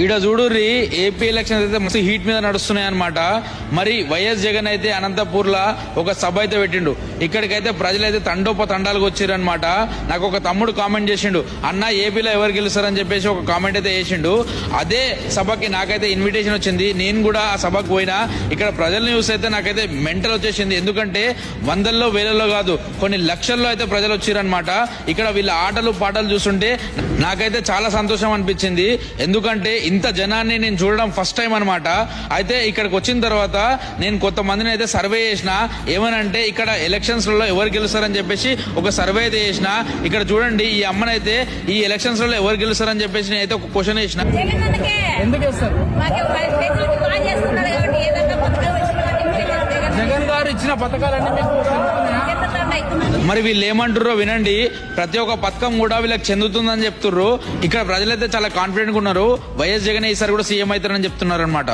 ఈడ చూడుర్రి AP elections అయితే మస్తు హీట్ మీద నడుస్తున్నాయి అనమాట మరి వైఎస్ జగన్ అయితే అనంతపూర్ లా ఒక సభ అయితే పెట్టిండు. ఇక్కడికైతే ప్రజలైతే తండోప తండాలకు వచ్చారనమాట నాకు ఒక తమ్ముడు కామెంట్ చేసిండు. అన్న ఏపీలో ఎవరు గెలుస్తారని చెప్పేసి ఒక కామెంట్ అయితే చేసిండు. అదే సభకి నాకైతే ఇన్విటేషన్ వచ్చింది. నేను కూడా ఆ సభకు పోయినా. ఇక్కడ ప్రజల్ని చూస్తే అయితే నాకైతే మెంటల్ వచ్చేసింది. ఎందుకంటే వందల్లో వేలల్లో కాదు కొన్ని లక్షల్లో అయితే ప్రజలు వచ్చారనమాట ఇక్కడ వీళ్ళ ఆటలు పాటలు చూస్తుంటే నాకైతే చాలా సంతోషం అనిపించింది. ఎందుకంటే ఇంత జనాన్ని నేను చూడడం ఫస్ట్ టైం అనమాట అయితే ఇక్కడికి వచ్చిన తర్వాత నేను కొంతమందిని అయితే సర్వే చేసిన. ఏమనంటే ఇక్కడ ఎలక్షన్స్లలో ఎవరు గెలుస్తారని చెప్పేసి ఒక సర్వే అయితే చేసిన. ఇక్కడ చూడండి ఈ అమ్మనైతే ఈ ఎలక్షన్స్లలో ఎవరు గెలుస్తారని చెప్పేసి నేను అయితే ఒక క్వశ్చన్ చేసిన. జగన్ గారు ఇచ్చిన పథకాలన్నీ మీకు మరి వీళ్ళు ఏమంటారో వినండి. ప్రతి ఒక్క పథకం కూడా వీళ్ళకి చెందుతుందని చెప్తున్నారు ఇక్కడ ప్రజలైతే చాలా కాన్ఫిడెంట్గా ఉన్నారు. వైఎస్ జగన్ ఈసారి కూడా సీఎం అవుతారని చెప్తున్నారు అనమాట